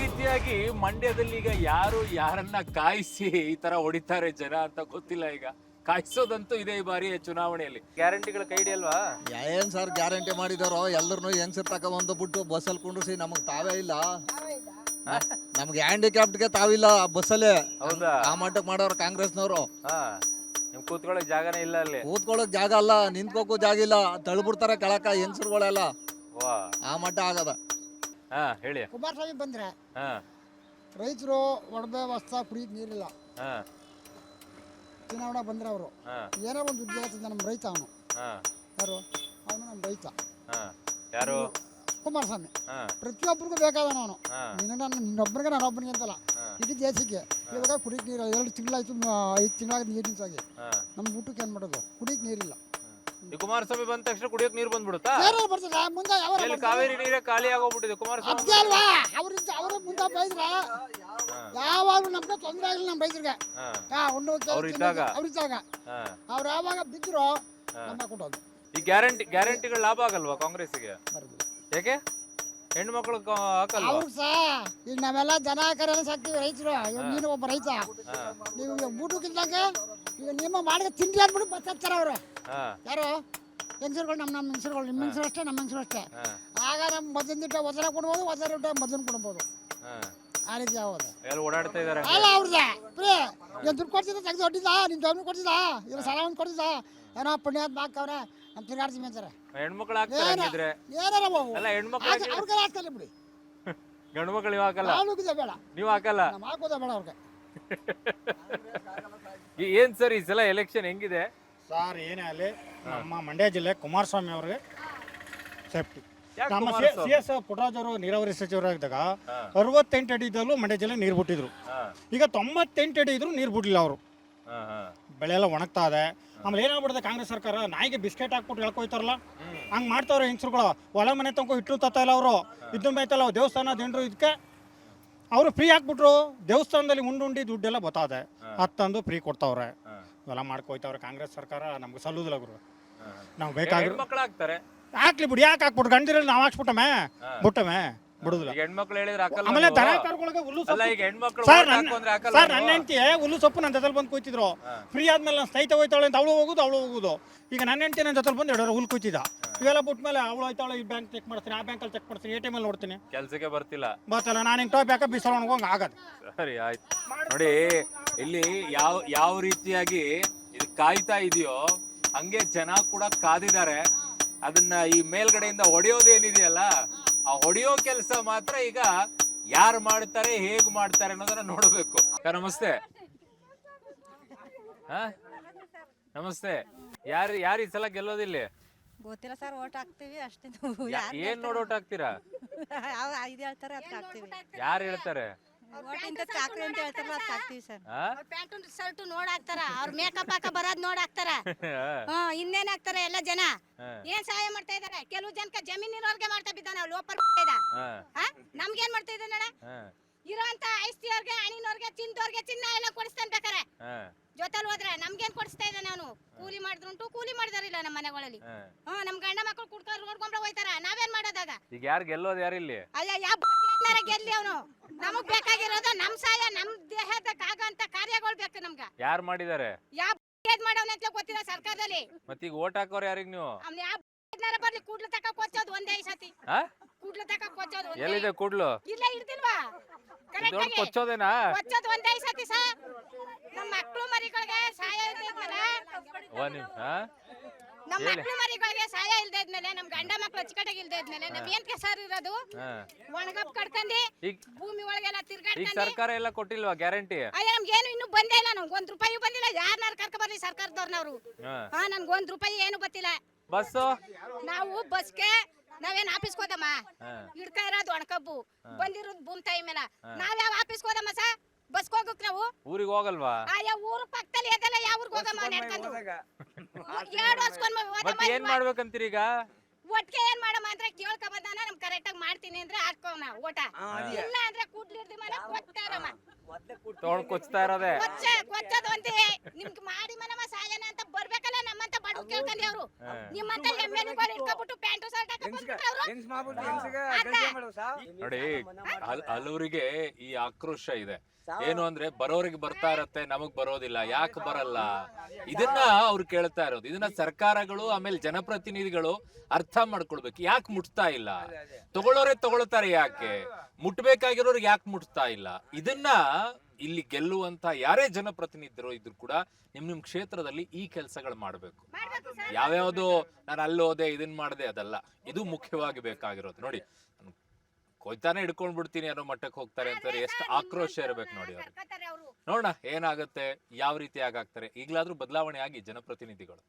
ರೀತಿಯಾಗಿ ಮಂಡ್ಯದಲ್ಲಿ ಈಗ ಯಾರು ಯಾರನ್ನ ಕಾಯಿಸಿ ಈ ತರ ಹೊಡಿತಾರೆ ಜನ ಅಂತ ಗೊತ್ತಿಲ್ಲ ಈಗ. ಕಾಯಿಸೋದಂತೂ ಇದೆ ಈ ಬಾರಿ ಚುನಾವಣೆಯಲ್ಲಿ. ಗ್ಯಾರಂಟಿಗಳ ಕೈ ಅಲ್ವಾ? ಏನ್ ಸರ್ ಗ್ಯಾರಂಟಿ ಮಾಡಿದಾರೋ? ಎಲ್ಲರನ್ನು ಹೆಂಗ್ಸರ್ ಒಂದು ಬಿಟ್ಟು ಬಸ್ಸಲ್ಲಿ ಕುಂಡ್ರಿಸಿ ನಮಗ್ ತಾವೇ ಇಲ್ಲ. ನಮ್ಗೆ ಹ್ಯಾಂಡಿಕ್ಯಾಪ್ಟ್ಗೆ ತಾವಿಲ್ಲ ಬಸ್ಸಲ್ಲೇ. ಹೌದಾ? ಆ ಮಟ್ಟಕ್ಕೆ ಮಾಡೋರು ಕಾಂಗ್ರೆಸ್ನವರು. ಹಾ ನಿಮ್ ಕೂತ್ಕೊಳ್ಳೋಕ್ ಜಾಗನೇ ಇಲ್ಲ ಅಲ್ಲಿ. ಕೂತ್ಕೊಳ್ಳೋಕ್ ಜಾಗ ಅಲ್ಲ ನಿಂತ್ಕೋಕು ಜಾಗ ಇಲ್ಲ. ತಳ್ಬಿಡ್ತಾರೆ ಕೆಳಕ ಹೆಂಗಸರುಗಳೆಲ್ಲ. ವಾ. ಆ ಮಟ್ಟ ಆಗದ. ಹಾ ಹೇಳಿ. ಕುಮಾರಸ್ವಾಮಿ ಬಂದ್ರೆ ಹಾ. ರೈತರು ಒಡವೆ ವಸ್ತ ಕುಡಿಯೋದು ನೀರಿಲ್ಲ. ಹಾ. ಚುನಾವಣೆ ಬಂದ್ರೆ ಅವರು. ಹಾ. ಏನೋ ಒಂದು ಉದ್ಯೋಗ ನಮ್ಮ ರೈತ ಅವನು. ಹಾ. ಯಾರು? ಅವನು ನಮ್ಮ ರೈತ. ಹಾ. ಯಾರು? ಕುಮಾರಸ್ವಾಮಿ ಹಾ. ಪ್ರತಿಯೊಬ್ಬರಿಗೂ ಬೇಕಾದ ಅವನು. ನಿನ್ನ ನಾನು ನಿನ್ನೊಬ್ಬರಿಗೆ ನಾನು ಒಬ್ಬನಿಗೆ ಅಂತಲ್ಲ. ಇಡೀ ದೇಶಕ್ಕೆ. ಇವಾಗ ಕುಡಿಯಕ್ಕೆ ನೀರು ಎರಡು ತಿಂಗಳಾಯ್ತು ಐದು ತಿಂಗಳಾಗ ನೀರು ನಿಂತಾಗಿ ಹಾ. ನಮ್ಮ ಊಟಕ್ಕೆ ಏನು ಮಾಡೋದು? ಕುಡಿಯಕ್ಕೆ ನೀರಿಲ್ಲ. ಈ ಕುಮಾರಸ್ವಾಮಿ ಬಂದ ತಕ್ಷಣ ಕುಡಿಯೋಕ್ ನೀರು ಬಂದ್ಬಿಡುತ್ತಾ? ಯಾರು ಬರ್ತದೆ ಮುಂದೆ ಯಾವ ಕಾವೇರಿ ನೀರೇ ಖಾಲಿ ಆಗೋಗ್ಬಿಟ್ಟಿದೆ ಕುಮಾರಸ್ವಾಮಿ? ಅಲ್ವಾ? ಅವ್ರಿಂದ ಅವ್ರ ಮುಂದೆ ಬೈದ್ರ ಯಾವಾಗಲೂ ನಮ್ಗೆ ತೊಂದರೆ ಆಗಿಲ್ಲ ನಮ್ಮ ರೈತರಿಗೆ. ಹಾ. ಉಣ್ಣು ಅವ್ರು ಇದ್ದಾಗ? ಅವ್ರು ಯಾವಾಗ ಬಿದ್ದರು ನಮ್ಮ ಕೊಟ್ಟೋದು ಈ ಗ್ಯಾರಂಟಿ ಗ್ಯಾರಂಟಿಗಳು ಲಾಭ ಆಗಲ್ವಾ ಕಾಂಗ್ರೆಸ್ಗೆ ಬರ್ಬೋದು ಯಾಕೆ ಹೆಣ್ಣು ಮಕ್ಕಳು ಹಾಕಲ್ಲ ಅವ್ರು ಸಾ ಈಗ ನಾವೆಲ್ಲ ಜನ ಕರೆಯಲ್ಲ ಸಾಕ್ತೀವಿ ರೈತರು. ನೀನು ಒಬ್ಬ ರೈತ. ನೀವು ಈಗ ಊಟಕ್ಕಿದ್ದಂಗೆ ಈಗ ನಿಮ್ಮ ಮಾಡಿದ ತಿಂಡಿ ಅಂದ್ಬಿಟ್ಟು ಬಸ್ ಅವರು. ಹಾ. ಯಾರು? ಹೆಂಗಸರುಗಳು ನಮ್ಮ ನಮ್ಮ ಹೆಂಗಸರುಗಳು. ನಿಮ್ಮ ಹೆಂಗಸರು ಅಷ್ಟೇ ನಮ್ಮ ಹೆಂಗಸರು ಅಷ್ಟೇ ಹಾ. ಆಗ ನಮ್ಮ ಮೊದಲಿನ ದಿಟ್ಟ ವಜನ ಕೊಡ್ಬೋದು ವಜನ ದಿಟ್ಟ ಮೊದಲು ಕೊಡ್ಬೋದು. ಹಾ. ಆ ರೀತಿ ಯಾವುದು ಎಲ್ಲ ಓಡಾಡ್ತಾ ಇದಾರೆ ಅಲ್ಲ ಅವ್ರದ. ಪ್ರೇ ಏನು ದುಡ್ಡು ಕೊಡ್ತಿದ್ದ ತೆಗೆದು ಹೊಟ್ಟಿದ್ದ? ನಿನ್ನ ಜಮೀನು ಕೊಡ್ತಿದ್ದ? ಇಲ್ಲ ಸಾಲ ಒಂದು ಕೊಡ್ತಿದ್ದ? ಏನೋ ಪುಣ್ಯಾತ್ಮ ಹಾಕವ್ರೆ ನಮ್ಮ ತಿರ್ಗಾಡ್ತೀವಿ ಅಂತಾರೆ ಹೆಣ್ಮಕ್ಳು ಹಾಕ್ತಾರೆ? ಹಂಗಿದ್ರೆ. ಏನಾರ ಹೋಗು ಅಲ್ಲ ಹೆಣ್ಮಕ್ಳು ಹಾಕಿ ಅವ್ರಿಗೆಲ್ಲ ಹಾಕ್ತಾರೆ ಬಿಡಿ. ಗಂಡು ನೀವು ಹಾಕಲ್ಲ ನಾವು ಬೇಡ. ನೀವು ಹಾಕಲ್ಲ? ನಮ್ಮ ಹಾಕೋದೇ ಬೇಡ ಅವ್ರಿಗೆ. ಈ- ಏನ್ ಸರ್ ಈ ಸಲ ಎಲೆಕ್ಷನ್ ಹೆಂಗಿದೆ? ಸರ್ ಏನೇ ಅಲ್ಲಿ ನಮ್ಮ ಮಂಡ್ಯ ಜಿಲ್ಲೆ ಕುಮಾರಸ್ವಾಮಿ ಅವ್ರಿಗೆ ಸೇಫ್ಟಿ. ಯಾಕ್ ನಮ್ಮ ಸಿ ಕುಮಾರಸ್ವಾಮಿ? ಎಸ್ ಪುಟ್ಟರಾಜ್ ಅವರು ನೀರಾವರಿ ಸಚಿವರಾಗಿದ್ದಾಗ ಹಾ. ಅರವತ್ತೆಂಟು ಅಡಿ ಇದ್ದಲ್ಲೂ ಮಂಡ್ಯ ಜಿಲ್ಲೆ ನೀರು ಬಿಟ್ಟಿದ್ರು. ಹಾ, ಈಗ ತೊಂಬತ್ತೆಂಟು ಅಡಿ ಇದ್ರು ನೀರು ಬಿಡಲಿಲ್ಲ ಅವರು. ಹಾ, ಹಾ. ಬೆಳೆ ಎಲ್ಲ ಒಣಗ್ತಾ ಇದೆ. ಆಮೇಲೆ ಏನಾಗ್ಬಿಡುತ್ತೆ ಕಾಂಗ್ರೆಸ್ ಸರ್ಕಾರ ನಾಯಿಗೆ ಬಿಸ್ಕೆಟ್ ಹಾಕ್ಬಿಟ್ಟು ಹೇಳ್ಕೊಯ್ತಾರಲ್ಲ. ಹಂಗೆ ಮಾಡ್ತಾವ್ರೆ ಹೆಂಗ್ಸ್ರುಗಳು. ಹೊಲ ಮನೆ ತನಕ ಇಟ್ಟು ತತ್ತ ಇಲ್ಲ ಅವರು. ಇದ್ದು ಬೈತಲ್ಲ ದೇವಸ್ಥಾನ ದಿಂಡ್ರು ಇದಕ್ಕೆ ಅವರು ಫ್ರೀ ಹಾಕ್ಬಿಟ್ರು. ದೇವಸ್ಥಾನದಲ್ಲಿ ಉಂಡುಂಡಿ ದುಡ್ಡೆಲ್ಲ ಬತ್ತಾದೆ ಹತ್ತಂದು ಫ್ರೀ ಕೊಡ್ತಾವ್ರೆ. ಇವೆಲ್ಲ ಮಾಡ್ಕೊಯ್ತಾವ್ರೆ ಕಾಂಗ್ರೆಸ್ ಸರ್ಕಾರ. ನಮ್ಗೆ ಸಲ್ಲುದಿಲ್ಲ ಗುರು. ನಾವು ಬೇಕಾಗಿರೋ ಮಕ್ಕಳು ಹಾಕ್ತಾರೆ. ಹಾಕ್ಲಿ ಬಿಡಿ ಯಾಕೆ ಹಾಕ್ಬಿಟ್ಟು ಗಂಡಿರಲ್ಲಿ ನಾವು ಹಾಕ್ಸ್ಬಿಟ್ಟಮೆ. ಬಿಟ್ಟಮೆ ಬಿಡುದಿಲ್ಲ. ಈಗ ಹೆಣ್ಮಕ್ಳು ಹೇಳಿದ್ರೆ ಹಾಕಲ್ಲ ಆಮೇಲೆ ನೀವು? ದನ ಹುಲ್ಲು ಅಲ್ಲ ಸೊಪ್ಪು ಈಗ ಹೆಣ್ಮಕ್ಳು ಸರ್ vote ನನ್ನ ಹಾಕು ಅಂದ್ರೆ ಹಾಕಲ್ಲ ಸರ್ ನೀವು? ನನ್ನ ಹೆಂಡತಿ ಹುಲ್ಲು ಸೊಪ್ಪು ನನ್ನ ಜೊತೆ ಬಂದು ಕೂತಿದ್ರು ಫ್ರೀ ಆದ್ಮೇಲೆ ನನ್ನ ಸ್ನೇಹಿತ ಹೋಯ್ತಾಳೆ ಅಂತ ಅವಳು ಹೋಗುದು ಅವಳು ಹೋಗುದು. ಈಗ ನನ್ನ ಹೆಂಡತಿ ನನ್ನ ಜೊತೆ ಬಂದು ಎರಡು ಹುಲ್ಲು ಕೂತಿದ್ದ ಇವೆಲ್ಲ ಬಿಟ್ಮೇಲೆ ಅವಳು ಹೋಯ್ತಾಳೆ ಈ ಬ್ಯಾಂಕ್ ಚೆಕ್ ಮಾಡ್ತೀನಿ ಆ ಬ್ಯಾಂಕಲ್ಲಿ ಚೆಕ್ ಮಾಡ್ತೀನಿ ಎ ಟಿ ಎಂ ಅಲ್ಲಿ ನೋಡ್ತೀನಿ. ಕೆಲ್ಸಕ್ಕೆ ಬರ್ತಿಲ್ಲ. ಬರ್ತಲ್ಲ ನಾನು ಹಿಂಗೆ ಟೋಪ್ ಯಾಕೆ ಬಿಸಿಲು ಒಣಗೋಂಗೆ ಆಗದು. ಸರಿ ಆಯ್ತು. ನೋಡಿ ಇಲ್ಲಿ ಯಾವ ಯಾವ ರೀತಿಯಾಗಿ ಇದು ಕಾಯ್ತಾ ಇದೆಯೋ ಹಂಗೆ ಜನ ಕೂಡ ಕಾದಿದ್ದಾರೆ. ಅದನ್ನ ಈ ಮೇಲ್ಗಡೆಯಿಂದ ಹೊಡೆಯೋದೇನಿದೆಯಲ್ಲ ಆ ಹೊಡೆಯೋ ಕೆಲಸ ಮಾತ್ರ ಈಗ ಯಾರು ಮಾಡ್ತಾರೆ ಹೇಗ್ ಮಾಡ್ತಾರೆ ಅನ್ನೋದನ್ನ ನೋಡಬೇಕು. ನಮಸ್ತೆ. ಹಾ? ನಮಸ್ತೆ. ಯಾರು ಯಾರು ಈ ಸಲ ಗೆಲ್ಲೋದಿಲ್ಲ? ಗೊತ್ತಿಲ್ಲ ಸರ್ ಓಟ್ ಹಾಕ್ತೀವಿ ಅಷ್ಟೇ. ಏನ್ ಏನ್ ಓಟ್ ಹಾಕ್ತೀರಾ? ಯಾವ ಇದು ಹೇಳ್ತಾರೆ ಅದಕ್ಕೆ ಹಾಕ್ತಿವಿ. ಯಾರು ಹೇಳ್ತಾರೆ? ಓಟ್ ಇಂತ ಹಾಕ್ರಿ ಅಂತ ಹೇಳ್ತಾರಲ್ಲ ಅದಕ್ಕೆ ಹಾಕ್ತಿವಿ ಸರ್. ಆ? ಪ್ಯಾಂಟು ಶರ್ಟ್ ನೋಡ್ ಹಾಕ್ತಾರ ಅವ್ರ ಮೇಕಪ್ ಹಾಕ ಬರೋದ್ ನೋಡ್ ಹಾಕ್ತಾರ ಹಾ ಇನ್ನೇನ್ ಹಾಕ್ತಾರ ಎಲ್ಲ ಜನ? ಹಾ. ಏನ್ ಸಹಾಯ ಮಾಡ್ತಾ ಇದಾರೆ? ಕೆಲವು ಜನಕ್ಕೆ ಜಮೀನ್ ಇರೋರ್ಗೆ ಮಾಡ್ತಾ ಬಿದ್ದಾನ ಲೋಪರ್ ಹಾ. ನಮ್ಗೇನ್ ಮಾಡ್ತಾ ಇದ್ದಾನ ಹಾ. ಇರೋಂತ ಐಸ್ತಿಯವ್ರಿಗೆ ಅಣಿನವ್ರಿಗೆ ತಿಂದವ್ರಿಗೆ ಚಿನ್ನ ಎಲ್ಲ ಕೊಡಿಸ್ತಾನೆ ಬೇಕಾರೆ ಹಾ. ಜೊತೆಲಿ ಹೋದ್ರೆ ನಮ್ಗೇನ್ ಕೊಡಿಸ್ತಾ ಇದ್ದಾನೆ ಅವನು? ಕೂಲಿ ಮಾಡಿದ್ರುಂಟು ಕೂಲಿ ಮಾಡಿದಾರಿಲ್ಲ ನಮ್ಮ ಮನೆಗಳಲ್ಲಿ. ಹಾ. ಹ್ಮ್ ನಮ್ ಗಂಡ ಮಕ್ಳು ಕುಡ್ಕೊಂಡು ನೋಡ್ಕೊಂಡ್ರೆ ಹೋಯ್ತಾರ ನಾವೇನ್ ಮಾಡೋದಾಗ ಈಗ ಯಾರು ಗೆಲ್ಲೋದು ಯಾರಿಲ್ಲಿ? ಅಯ್ಯ ಯಾವ ಗೆಲ್ಲಿ ಅವನು. ನಮಗ್ ಬೇಕಾಗಿರೋದು ನಮ್ ಸಹಾಯ ನಮ್ ದೇಹದಕ್ಕಾಗಂತ ಕಾರ್ಯಗಳು ಬೇಕು ನಮ್ಗ. ಯಾರು ಮಾಡಿದ್ದಾರೆ? ಯಾವ ಮಾಡೋಣ ಅಂತ ಗೊತ್ತಿಲ್ಲ ಸರ್ಕಾರದಲ್ಲಿ. ಮತ್ತೀಗ ಓಟ್ ಹಾಕೋರು ಯಾರಿಗ್ ನೀವು? ಅವ್ನ ಯಾವ ಬರ್ಲಿ ಕೂಡ್ಲು ತಕ ಕೊಚ್ಚೋದು ಒಂದೇ ಈ ಸತಿ. ಆ? ಕೂಡ್ಲು ತಕ ಕೊಚ್ಚೋದು ಒಂದೇ. ಎಲ್ಲಿದೆ ಕೂಡ್ಲು? ಇಲ್ಲ ಇರ್ತಿಲ್ವಾ? ಕರೆಕ್ಟ್ ದೊಡ್ಡ ಆಗಿ ಕೊಚ್ಚೋದೇನಾ? ಕೊಚ್ಚೋದು ಒಂದೇ ಈ ಸತಿ ಸಾ ನಮ್ಮ ಮಕ್ಳು ಮರಿಗಳಿಗೆ ಸಹಾಯ ಇರ್ತೈತಲ್ಲ ಓ ನಿಮ್ ಹಾ ನಮ್ಮ. ಮಕ್ಳು ಮರಿಗಳಿಗೆ ಸಹಾಯ ಇಲ್ದೇ ಇದ್ಮೇಲೆ ನಮ್ ಗಂಡ ಮಕ್ಳು ಅಚ್ಚುಕಟ್ಟಾಗಿ ಇಲ್ದೇ ಇದ್ಮೇಲೆ ನಮ್ ಏನ್ ಸರ್ ಇರೋದು? ಹಾ. ಒಣಗಪ್ ಕಡ್ಕಂಡಿ ಈಗ ಭೂಮಿ ಒಳಗೆಲ್ಲ ಈಗ ತಿರ್ಗಾಡ್ಕಂಡಿ ಸರ್ಕಾರ ಎಲ್ಲ ಕೊಟ್ಟಿಲ್ವಾ ಗ್ಯಾರಂಟಿ? ಅಯ್ಯ ನಮ್ಗೇನು ಇನ್ನೂ ಬಂದೇ ಇಲ್ಲ ನಮ್ಗೆ. ಒಂದ್ ರೂಪಾಯಿ ಬಂದಿಲ್ಲ. ಯಾರನ್ನಾರು ಕರ್ಕ ಬರ್ರಿ ಸರ್ಕಾರದವ್ರನವ್ರು. ಹಾ. ನನ್ಗೆ ಒಂದ್ ರೂಪಾಯಿ ಏನು ಗೊತ್ತಿಲ್ಲ. ಬಸ್ಸು? ನಾವು ಬಸ್ಗೆ ನಾವೇನ್ ಆಫೀಸ್ಗೆ ಹೋದಮ್ಮ? ಹಿಡ್ಕ ಇರೋದು ಒಣಕಬ್ಬು. ಬಂದಿರೋದು ಭೂಮಿ ತಾಯಿ ಮೇಲೆ. ನಾವ್ಯಾವ ಆಫೀಸ್ಗೆ ಹೋದಮ್ಮ ಸಾ ಬಸ್ಗೆ ಹೋಗಕ್ ನಾವು? ಊರಿಗೆ ಹೋಗಲ್ವಾ? ಆಯಾ ಊರು ಪಕ್ಕದಲ್ಲಿ ಎದೆಲ್ಲ ಯಾವ ಊರಿಗೆ ಹೋಗಮ್ಮ? ನಡ್ಕೊಂಡು. ಎರಡು ಹೋದಮ್ಮ ಮತ್ತೆ ಏನ್ ಮಾಡ್ಬೇಕಂತೀರಿ ಈಗ? ಒಟ್ಟಿಗೆ ಏನ್ ಮಾಡಮ್ಮ ಅಂದ್ರೆ ಕೇಳ್ಕ ಬಂದಾನ ನಮ್ ಕರೆಕ್ಟ್ ಆಗಿ ಮಾಡ್ತೀನಿ ಅಂದ್ರೆ ಹಾಕೋಣ ಓಟ ಇಲ್ಲ ಅಂದ್ರೆ ಕೂಡ್ಲಿರ್ದಿ ಮನೆ ಕೊತ್ತಾರಮ್ಮ ತಗೊಂಡ್ ಕೊಚ್ತಾ ಇರೋದೇ. ಕೊಚ್ಚ ಕೊಚ್ಚದಂತೆ ಒಂದೇ. ನಿಮ್ಗೆ ಮಾಡಿ ಬರ್ಬೇಕಲ್ಲ ಅವ್ರು? ನಿಮ್ಮಂತ ಪ್ಯಾಂಟು ಶರ್ಟ್ ಅವ್ರು? ನೋಡಿ ಹಲ್- ಹಲವರಿಗೆ ಈ ಆಕ್ರೋಶ ಇದೆ. ಏನು ಅಂದ್ರೆ ಬರೋರಿಗೆ ಬರ್ತಾ ಇರತ್ತೆ ನಮಗ್ ಬರೋದಿಲ್ಲ. ಯಾಕೆ ಬರಲ್ಲ? ಇದನ್ನ ಅವ್ರು ಕೇಳ್ತಾ ಇರೋದು. ಇದನ್ನ ಸರ್ಕಾರಗಳು ಆಮೇಲೆ ಜನಪ್ರತಿನಿಧಿಗಳು ಅರ್ಥ ಮಾಡ್ಕೊಳ್ಬೇಕು. ಯಾಕೆ ಮುಟ್ತಾ ಇಲ್ಲ? ತಗೊಳ್ಳೋರೆ ತಗೊಳ್ತಾರೆ ಯಾಕೆ? ಮುಟ್ಬೇಕಾಗಿರೋರ್ಗೆ ಯಾಕೆ ಮುಟ್ತಾ ಇಲ್ಲ? ಇದನ್ನ ಇಲ್ಲಿ ಗೆಲ್ಲುವಂತ ಯಾರೇ ಜನಪ್ರತಿನಿಧಿರು ಇದ್ರು ಕೂಡ ನಿಮ್ ನಿಮ್ ಕ್ಷೇತ್ರದಲ್ಲಿ ಈ ಕೆಲಸಗಳು ಮಾಡ್ಬೇಕು. ಯಾವ್ಯಾವ್ದು ನಾನು ಅಲ್ಲಿ ಹೋದೆ ಇದನ್ ಮಾಡಿದೆ ಅದಲ್ಲ. ಇದು ಮುಖ್ಯವಾಗಿ ಬೇಕಾಗಿರೋದು. ನೋಡಿ ಕೊಯ್ತಾನೆ ಹಿಡ್ಕೊಂಡ್ ಬಿಡ್ತೀನಿ ಅನ್ನೋ ಮಟ್ಟಕ್ಕೆ ಹೋಗ್ತಾರೆ ಅಂತಾರೆ ಎಷ್ಟು ಆಕ್ರೋಶ ಇರಬೇಕು ನೋಡಿ ಅವ್ರು. ನೋಡೋಣ ಏನಾಗುತ್ತೆ ಯಾವ ರೀತಿ ಆಗಾಗ್ತಾರೆ ಈಗಲಾದ್ರೂ ಬದಲಾವಣೆ ಆಗಿ ಜನಪ್ರತಿನಿಧಿಗಳು.